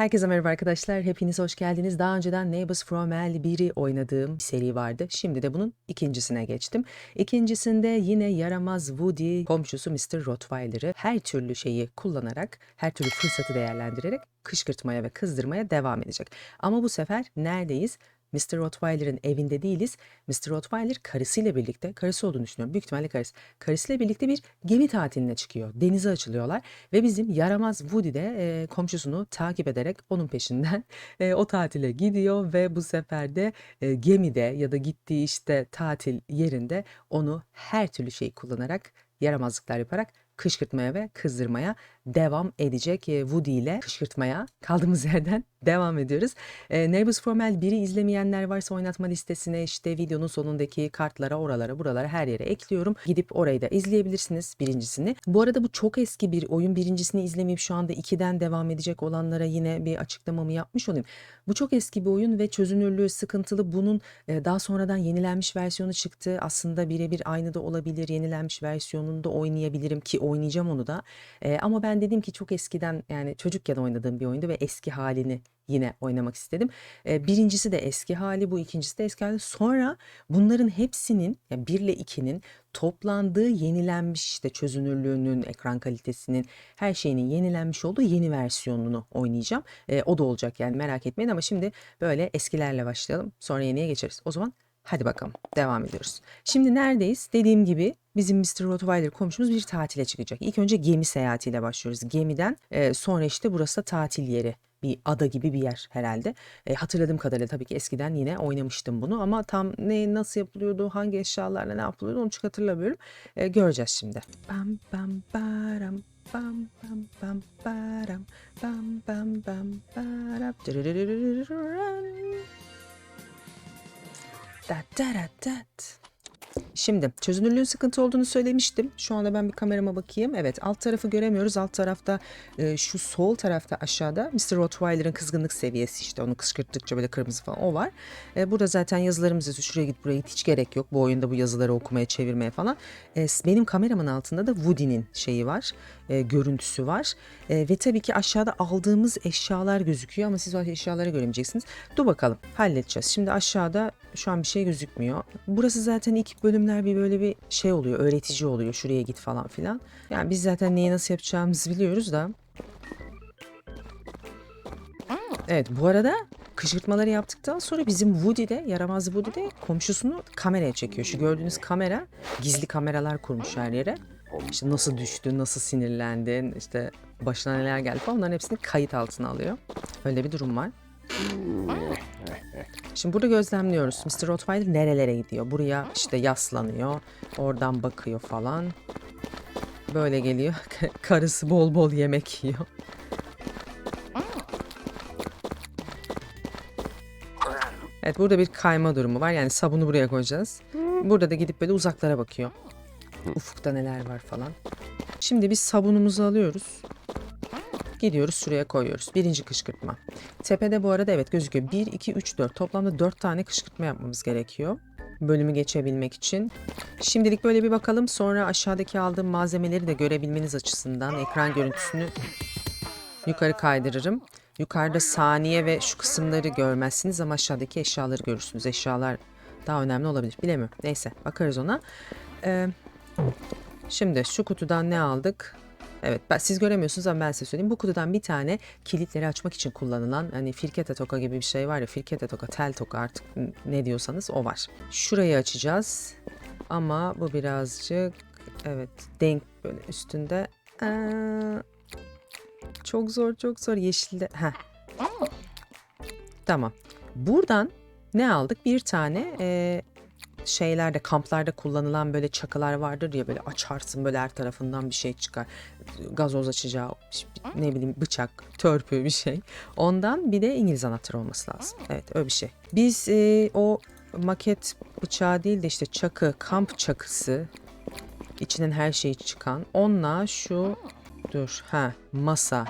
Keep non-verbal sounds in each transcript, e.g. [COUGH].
Herkese merhaba arkadaşlar. Hepiniz hoş geldiniz. Daha önceden Neighbors from Hell 1'i oynadığım bir seri vardı. Şimdi de bunun ikincisine geçtim. İkincisinde yine yaramaz Woody komşusu Mr. Rottweiler'ı her türlü şeyi kullanarak, her türlü fırsatı değerlendirerek kışkırtmaya ve kızdırmaya devam edecek. Ama bu sefer neredeyiz? Mr. Rottweiler'ın evinde değiliz. Mr. Rottweiler karısıyla birlikte, karısı olduğunu düşünüyorum. Büyük ihtimalle karısı. Karısıyla birlikte bir gemi tatiline çıkıyor. Denize açılıyorlar ve bizim yaramaz Woody de e, komşusunu takip ederek onun peşinden [LAUGHS] e, o tatile gidiyor ve bu sefer de e, gemide ya da gittiği işte tatil yerinde onu her türlü şeyi kullanarak yaramazlıklar yaparak kışkırtmaya ve kızdırmaya devam edecek e, Woody ile kışkırtmaya kaldığımız [LAUGHS] yerden devam ediyoruz. E, Neighbors From Hell 1'i izlemeyenler varsa oynatma listesine işte videonun sonundaki kartlara oralara buralara her yere ekliyorum. Gidip orayı da izleyebilirsiniz birincisini. Bu arada bu çok eski bir oyun. Birincisini izlemeyip şu anda 2'den devam edecek olanlara yine bir açıklamamı yapmış olayım. Bu çok eski bir oyun ve çözünürlüğü sıkıntılı. Bunun e, daha sonradan yenilenmiş versiyonu çıktı. Aslında birebir aynı da olabilir. Yenilenmiş versiyonunda oynayabilirim ki oynayacağım onu da. E, ama ben ben dedim ki çok eskiden yani çocukken oynadığım bir oyundu ve eski halini yine oynamak istedim. E, birincisi de eski hali bu ikincisi de eski hali. Sonra bunların hepsinin yani 1 ile 2'nin toplandığı yenilenmiş işte çözünürlüğünün, ekran kalitesinin her şeyinin yenilenmiş olduğu yeni versiyonunu oynayacağım. E, o da olacak yani merak etmeyin ama şimdi böyle eskilerle başlayalım sonra yeniye geçeriz. O zaman Hadi bakalım devam ediyoruz. Şimdi neredeyiz? Dediğim gibi bizim Mr. Rottweiler komşumuz bir tatile çıkacak. İlk önce gemi seyahatiyle başlıyoruz. Gemiden e, sonra işte burası da tatil yeri bir ada gibi bir yer herhalde. E, hatırladığım kadarıyla tabii ki eskiden yine oynamıştım bunu ama tam ne nasıl yapılıyordu, hangi eşyalarla ne yapılıyordu onu çok hatırlamıyorum. E, göreceğiz şimdi. Bam bam baram bam bam bam baram bam bam bam baram. Şimdi çözünürlüğün sıkıntı olduğunu söylemiştim. Şu anda ben bir kamerama bakayım. Evet alt tarafı göremiyoruz. Alt tarafta e, şu sol tarafta aşağıda Mr. Rottweiler'ın kızgınlık seviyesi işte onu kışkırttıkça böyle kırmızı falan o var. E, burada zaten yazılarımız yazıyor. Şuraya git buraya git hiç gerek yok. Bu oyunda bu yazıları okumaya çevirmeye falan. E, benim kameramın altında da Woody'nin şeyi var e, görüntüsü var. E, ve tabii ki aşağıda aldığımız eşyalar gözüküyor ama siz o eşyaları göremeyeceksiniz. Dur bakalım halledeceğiz. Şimdi aşağıda şu an bir şey gözükmüyor. Burası zaten ilk bölümler bir böyle bir şey oluyor. Öğretici oluyor. Şuraya git falan filan. Yani biz zaten neyi nasıl yapacağımızı biliyoruz da. Evet bu arada kışkırtmaları yaptıktan sonra bizim Woody de yaramaz Woody de komşusunu kameraya çekiyor. Şu gördüğünüz kamera gizli kameralar kurmuş her yere. İşte nasıl düştün, nasıl sinirlendin, işte başına neler geldi falan onların hepsini kayıt altına alıyor. Öyle bir durum var. [LAUGHS] Şimdi burada gözlemliyoruz. Mr. Rottweiler nerelere gidiyor? Buraya işte yaslanıyor. Oradan bakıyor falan. Böyle geliyor. [LAUGHS] Karısı bol bol yemek yiyor. Evet burada bir kayma durumu var. Yani sabunu buraya koyacağız. Burada da gidip böyle uzaklara bakıyor. Ufukta neler var falan. Şimdi biz sabunumuzu alıyoruz. Gidiyoruz şuraya koyuyoruz. Birinci kışkırtma. Tepede bu arada evet gözüküyor. 1, 2, 3, 4. Toplamda 4 tane kışkırtma yapmamız gerekiyor. Bölümü geçebilmek için. Şimdilik böyle bir bakalım. Sonra aşağıdaki aldığım malzemeleri de görebilmeniz açısından ekran görüntüsünü yukarı kaydırırım. Yukarıda saniye ve şu kısımları görmezsiniz ama aşağıdaki eşyaları görürsünüz. Eşyalar daha önemli olabilir. Bilemiyorum. Neyse bakarız ona. Ee, şimdi şu kutudan ne aldık? Evet ben, siz göremiyorsunuz ama ben size söyleyeyim. Bu kutudan bir tane kilitleri açmak için kullanılan hani firkete toka gibi bir şey var ya firkete toka tel toka artık ne diyorsanız o var. Şurayı açacağız ama bu birazcık evet denk böyle üstünde. Aa, çok zor çok zor yeşilde. Heh. Tamam. Buradan ne aldık? Bir tane e, şeylerde kamplarda kullanılan böyle çakılar vardır ya böyle açarsın böyle her tarafından bir şey çıkar. Gazoz açacağı ne bileyim bıçak, törpü bir şey. Ondan bir de İngiliz anahtarı olması lazım. Evet öyle bir şey. Biz e, o maket bıçağı değil de işte çakı, kamp çakısı içinden her şey çıkan. Onunla şu dur ha masa.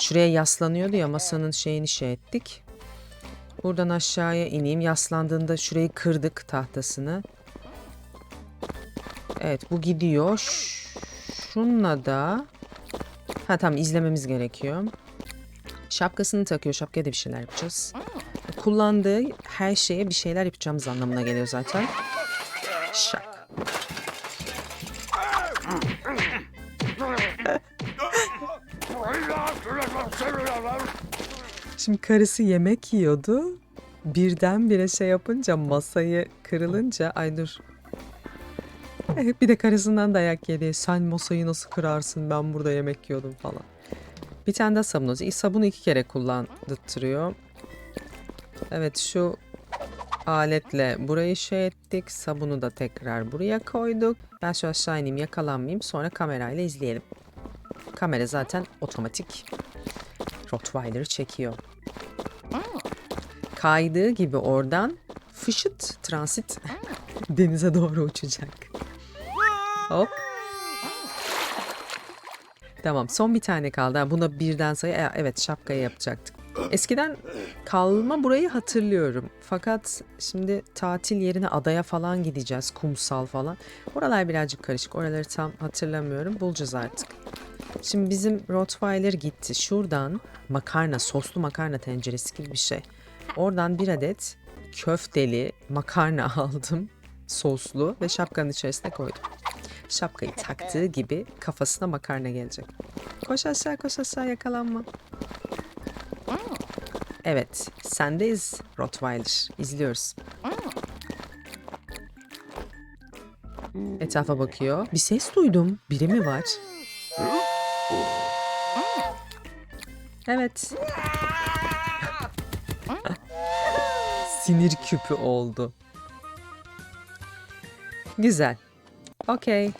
Şuraya yaslanıyordu ya masanın şeyini şey ettik. Buradan aşağıya ineyim. Yaslandığında şurayı kırdık tahtasını. Evet bu gidiyor. Ş- Şunla da... Ha tamam izlememiz gerekiyor. Şapkasını takıyor. Şapkaya da bir şeyler yapacağız. Kullandığı her şeye bir şeyler yapacağımız anlamına geliyor zaten. Şak. Şimdi karısı yemek yiyordu. Birdenbire şey yapınca masayı kırılınca ay dur. Eh, Bir de karısından dayak yedi. Sen masayı nasıl kırarsın ben burada yemek yiyordum falan. Bir tane daha sabun olacak. Sabunu iki kere kullandırtıyor. Evet şu aletle burayı şey ettik. Sabunu da tekrar buraya koyduk. Ben şu aşağı ineyim yakalanmayayım. Sonra kamerayla izleyelim. Kamera zaten otomatik. Rottweiler'ı çekiyor. Kaydığı gibi oradan fışıt transit [LAUGHS] denize doğru uçacak. Hop. Tamam son bir tane kaldı. Buna birden sayı e, evet şapkayı yapacaktık. Eskiden kalma burayı hatırlıyorum. Fakat şimdi tatil yerine adaya falan gideceğiz. Kumsal falan. Oralar birazcık karışık. Oraları tam hatırlamıyorum. Bulacağız artık. Şimdi bizim Rottweiler gitti. Şuradan makarna, soslu makarna tenceresi gibi bir şey. Oradan bir adet köfteli makarna [LAUGHS] aldım. Soslu ve şapkanın içerisine koydum. Şapkayı taktığı gibi kafasına makarna gelecek. Koş aşağı koş aşağı yakalanma. Evet sendeyiz Rottweiler. İzliyoruz. Etrafa bakıyor. Bir ses duydum. Biri mi var? Evet. Sinir küpü oldu. Güzel. Okey.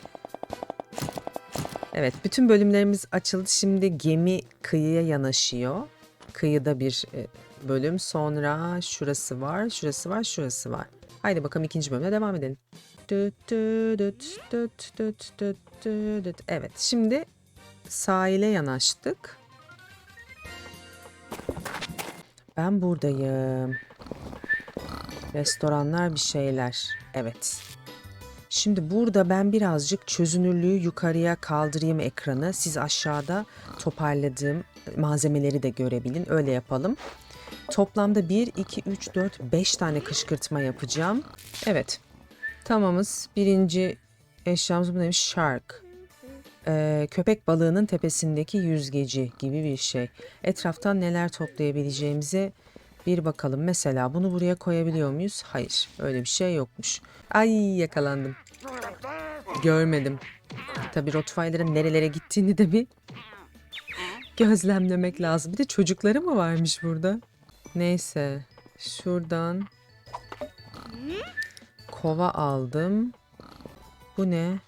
Evet, bütün bölümlerimiz açıldı. Şimdi gemi kıyıya yanaşıyor. Kıyıda bir e, bölüm. Sonra şurası var, şurası var, şurası var. Haydi bakalım ikinci bölümde devam edelim. Evet, şimdi sahile yanaştık. Ben buradayım. Restoranlar bir şeyler. Evet. Şimdi burada ben birazcık çözünürlüğü yukarıya kaldırayım ekranı. Siz aşağıda toparladığım malzemeleri de görebilin. Öyle yapalım. Toplamda 1, 2, 3, 4, 5 tane kışkırtma yapacağım. Evet. Tamamız. Birinci eşyamız bu neymiş? Shark. Ee, köpek balığının tepesindeki yüzgeci gibi bir şey. Etraftan neler toplayabileceğimize bir bakalım. Mesela bunu buraya koyabiliyor muyuz? Hayır. Öyle bir şey yokmuş. Ay yakalandım. Görmedim. Tabii Rottweiler'ın nerelere gittiğini de bir gözlemlemek lazım. Bir de çocukları mı varmış burada? Neyse. Şuradan kova aldım. Bu ne?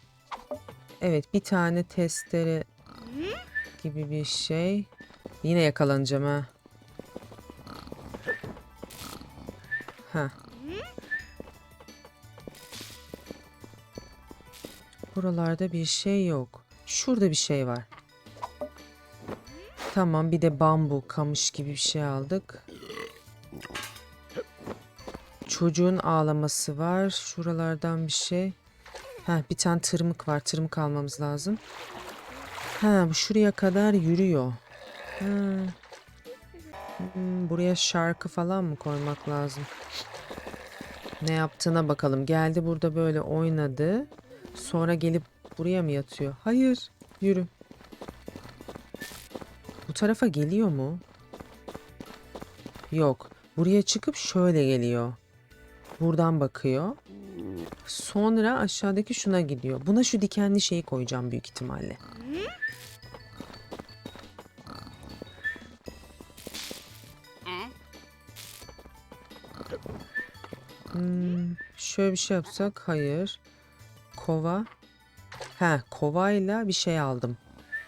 Evet bir tane testere gibi bir şey. Yine yakalanacağım ha. Ha. Buralarda bir şey yok. Şurada bir şey var. Tamam bir de bambu, kamış gibi bir şey aldık. Çocuğun ağlaması var. Şuralardan bir şey. Ha bir tane tırmık var. Tırmık almamız lazım. Ha bu şuraya kadar yürüyor. Ha. Hmm, buraya şarkı falan mı koymak lazım? Ne yaptığına bakalım. Geldi burada böyle oynadı. Sonra gelip buraya mı yatıyor? Hayır. Yürü. Bu tarafa geliyor mu? Yok. Buraya çıkıp şöyle geliyor. Buradan bakıyor. Sonra aşağıdaki şuna gidiyor. Buna şu dikenli şeyi koyacağım büyük ihtimalle. Hmm, şöyle bir şey yapsak hayır. Kova. He, kovayla bir şey aldım.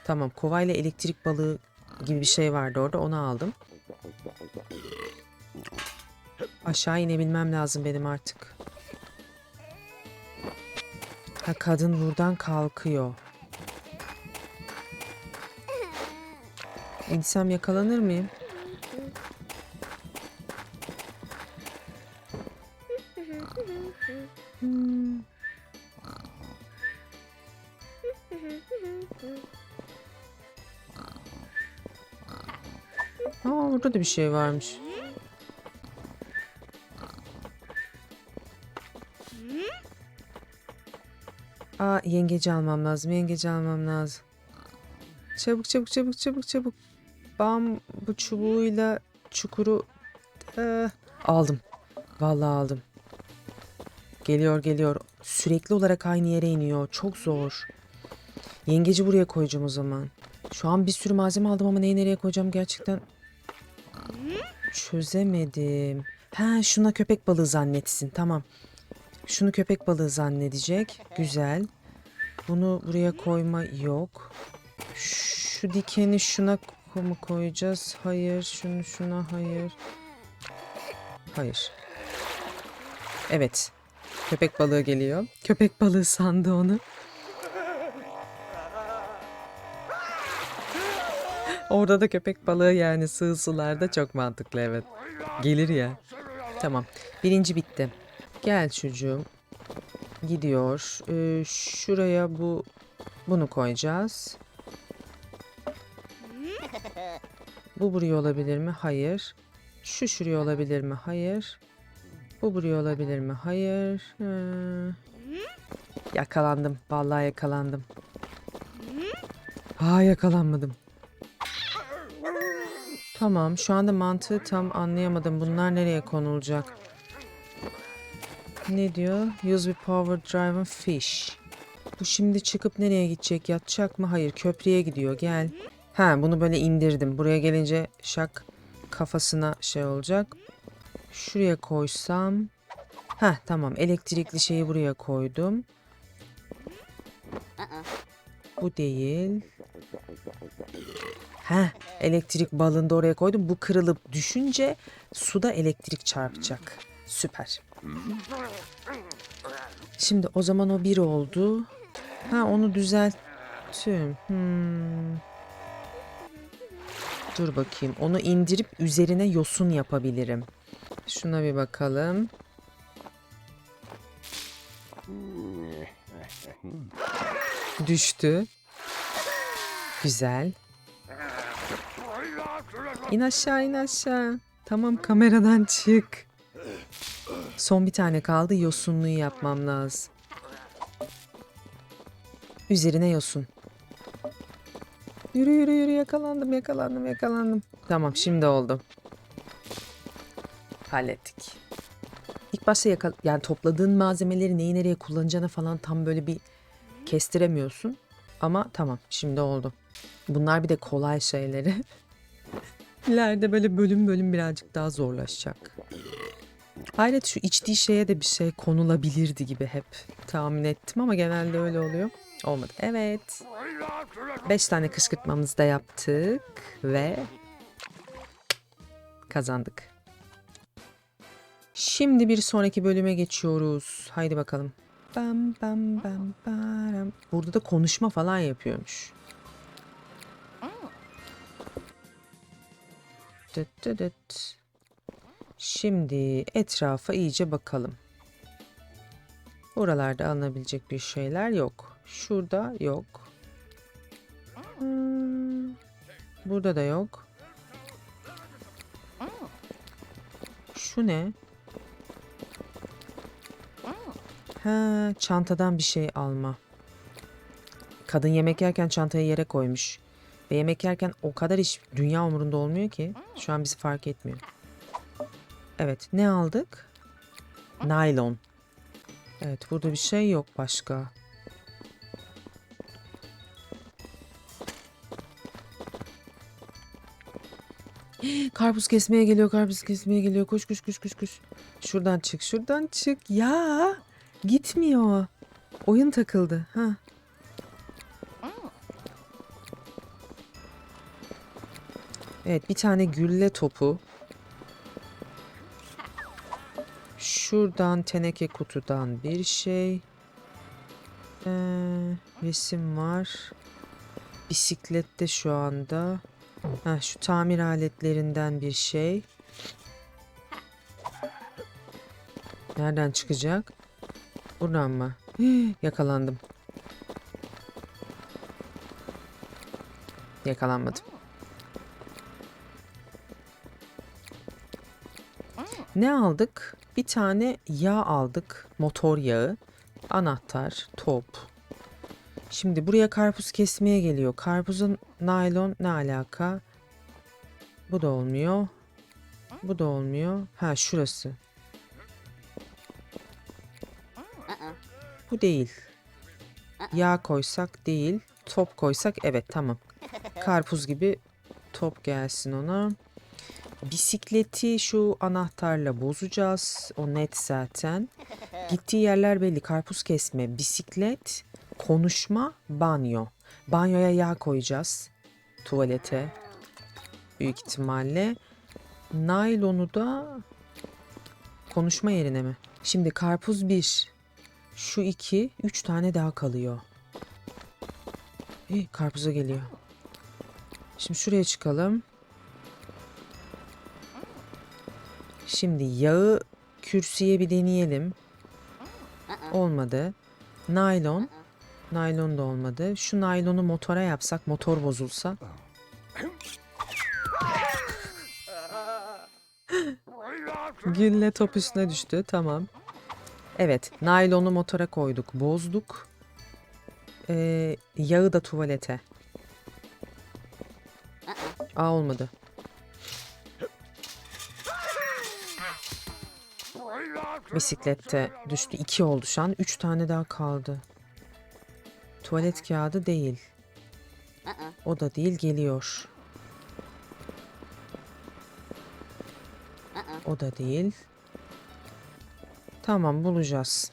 Tamam, kovayla elektrik balığı gibi bir şey vardı orada. Onu aldım. Aşağı inebilmem lazım benim artık. Ha kadın buradan kalkıyor. İnsem yakalanır mıyım? Hmm. Aa burada da bir şey varmış. Yengeci almam lazım. Yengeci almam lazım. Çabuk çabuk çabuk çabuk çabuk. Bam bu çubuğuyla çukuru Ee, aldım. Vallahi aldım. Geliyor geliyor. Sürekli olarak aynı yere iniyor. Çok zor. Yengeci buraya koyacağım o zaman. Şu an bir sürü malzeme aldım ama neyi nereye koyacağım gerçekten çözemedim. Ha şuna köpek balığı zannetsin. Tamam. Şunu köpek balığı zannedecek. Güzel. Bunu buraya koyma yok. Şu dikeni şuna mu koyacağız? Hayır. Şunu şuna hayır. Hayır. Evet. Köpek balığı geliyor. Köpek balığı sandı onu. Orada da köpek balığı yani sığ sularda çok mantıklı evet. Gelir ya. Tamam. Birinci bitti. Gel çocuğum. Gidiyor. Ee, şuraya bu bunu koyacağız. Bu buraya olabilir mi? Hayır. Şu şuraya olabilir mi? Hayır. Bu buraya olabilir mi? Hayır. Ee, Yakalandım. Vallahi yakalandım. Aa yakalanmadım. Tamam, şu anda mantığı tam anlayamadım. Bunlar nereye konulacak? Ne diyor? Use bir power driven fish. Bu şimdi çıkıp nereye gidecek? Yatacak mı? Hayır, köprüye gidiyor. Gel. Ha, bunu böyle indirdim. Buraya gelince şak kafasına şey olacak. Şuraya koysam. Ha, tamam. Elektrikli şeyi buraya koydum. Bu değil. Ha, elektrik balını da oraya koydum. Bu kırılıp düşünce suda elektrik çarpacak. Süper. Şimdi o zaman o bir oldu. Ha onu düzelttim. Hmm. Dur bakayım. Onu indirip üzerine yosun yapabilirim. Şuna bir bakalım. Düştü. Güzel. İn aşağı in aşağı. Tamam kameradan çık. Son bir tane kaldı. Yosunluyu yapmam lazım. Üzerine yosun. Yürü yürü yürü yakalandım yakalandım yakalandım. Tamam şimdi oldu. Hallettik. İlk başta yakal yani topladığın malzemeleri neyi nereye kullanacağını falan tam böyle bir kestiremiyorsun. Ama tamam şimdi oldu. Bunlar bir de kolay şeyleri. [LAUGHS] İleride böyle bölüm bölüm birazcık daha zorlaşacak. Hayret şu içtiği şeye de bir şey konulabilirdi gibi hep tahmin ettim ama genelde öyle oluyor. Olmadı. Evet. Beş tane kışkırtmamızı da yaptık ve kazandık. Şimdi bir sonraki bölüme geçiyoruz. Haydi bakalım. Bam bam bam baram. Burada da konuşma falan yapıyormuş. Dıt dıt dıt. Şimdi etrafa iyice bakalım. Buralarda alınabilecek bir şeyler yok. Şurada yok. Hmm, Burada da yok. Şu ne? Ha, çantadan bir şey alma. Kadın yemek yerken çantayı yere koymuş. Ve yemek yerken o kadar iş dünya umurunda olmuyor ki. Şu an bizi fark etmiyor. Evet ne aldık? Naylon. Evet burada bir şey yok başka. [GASPS] Karpuz kesmeye geliyor, karpuz kesmeye geliyor. Koş koş koş koş koş. Şuradan çık, şuradan çık. Ya gitmiyor. Oyun takıldı. Ha. Evet bir tane gülle topu. Şuradan teneke kutudan bir şey. Ee, resim var. Bisiklette şu anda. Ha, şu tamir aletlerinden bir şey. Nereden çıkacak? Buradan mı? Yakalandım. Yakalanmadım. Ne aldık? Bir tane yağ aldık. Motor yağı. Anahtar, top. Şimdi buraya karpuz kesmeye geliyor. Karpuzun naylon ne alaka? Bu da olmuyor. Bu da olmuyor. Ha şurası. Bu değil. Yağ koysak değil. Top koysak evet tamam. [LAUGHS] Karpuz gibi top gelsin ona. Bisikleti şu anahtarla bozacağız. O net zaten. [LAUGHS] Gittiği yerler belli. Karpuz kesme, bisiklet, konuşma, banyo. Banyoya yağ koyacağız. Tuvalete. Büyük ihtimalle. Naylonu da konuşma yerine mi? Şimdi karpuz 1. Şu 2. 3 tane daha kalıyor. İyi karpuza geliyor. Şimdi şuraya çıkalım. Şimdi yağı kürsüye bir deneyelim. Olmadı. Naylon. Naylon da olmadı. Şu naylonu motora yapsak motor bozulsa. [LAUGHS] Gülle top üstüne düştü. Tamam. Evet. Naylonu motora koyduk. Bozduk. Ee, yağı da tuvalete. Aa olmadı. Bisiklette düştü. iki oldu şu an. Üç tane daha kaldı. Tuvalet kağıdı değil. O da değil geliyor. O da değil. Tamam bulacağız.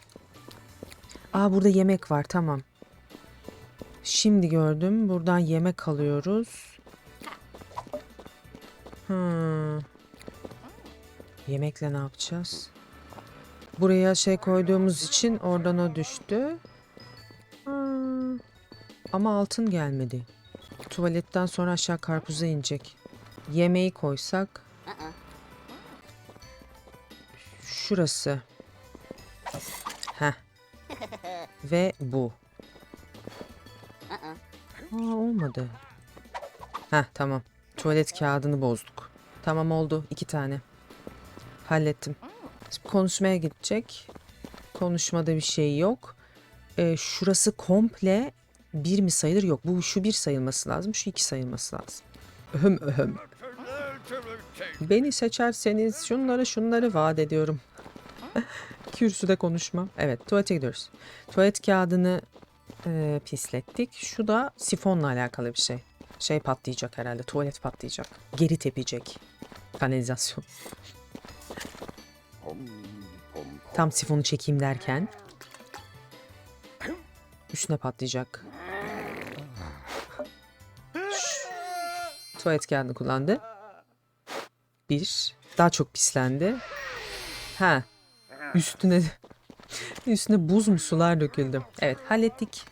Aa burada yemek var tamam. Şimdi gördüm. Buradan yemek alıyoruz. Hmm. Yemekle ne yapacağız? Buraya şey koyduğumuz için oradan o düştü. Ama altın gelmedi. Tuvaletten sonra aşağı karpuza inecek. Yemeği koysak. Şurası. Heh. Ve bu. Aa, olmadı. Heh tamam. Tuvalet kağıdını bozduk. Tamam oldu. iki tane. Hallettim. Konuşmaya gidecek. Konuşmada bir şey yok. Ee, şurası komple bir mi sayılır? Yok. Bu şu bir sayılması lazım. Şu iki sayılması lazım. Öhüm öhüm. Beni seçerseniz şunları şunları vaat ediyorum. [LAUGHS] Kürsüde konuşma. Evet tuvalete gidiyoruz. Tuvalet kağıdını e, pislettik. Şu da sifonla alakalı bir şey. Şey patlayacak herhalde. Tuvalet patlayacak. Geri tepecek. Kanalizasyon. Tam sifonu çekeyim derken üstüne patlayacak. Tuvalet kağıdını kullandı. Bir. Daha çok pislendi. Ha. Üstüne [LAUGHS] üstüne buz mu sular döküldü. Evet hallettik.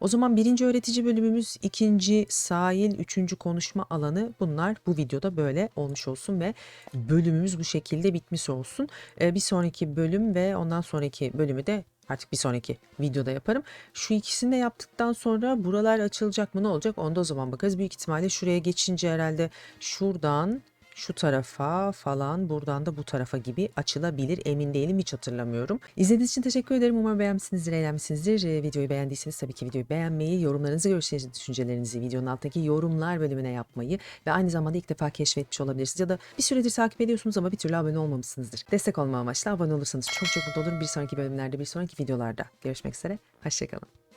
O zaman birinci öğretici bölümümüz, ikinci sahil, üçüncü konuşma alanı bunlar bu videoda böyle olmuş olsun ve bölümümüz bu şekilde bitmiş olsun. Ee, bir sonraki bölüm ve ondan sonraki bölümü de artık bir sonraki videoda yaparım. Şu ikisini de yaptıktan sonra buralar açılacak mı ne olacak onu da o zaman bakarız. Büyük ihtimalle şuraya geçince herhalde şuradan şu tarafa falan buradan da bu tarafa gibi açılabilir. Emin değilim hiç hatırlamıyorum. İzlediğiniz için teşekkür ederim. Umarım beğenmişsinizdir, eğlenmişsinizdir. Ee, videoyu beğendiyseniz tabii ki videoyu beğenmeyi, yorumlarınızı, görüşlerinizi, düşüncelerinizi videonun alttaki yorumlar bölümüne yapmayı ve aynı zamanda ilk defa keşfetmiş olabilirsiniz ya da bir süredir takip ediyorsunuz ama bir türlü abone olmamışsınızdır. Destek olma amaçlı abone olursanız çok çok mutlu olurum. Bir sonraki bölümlerde, bir sonraki videolarda görüşmek üzere. Hoşçakalın.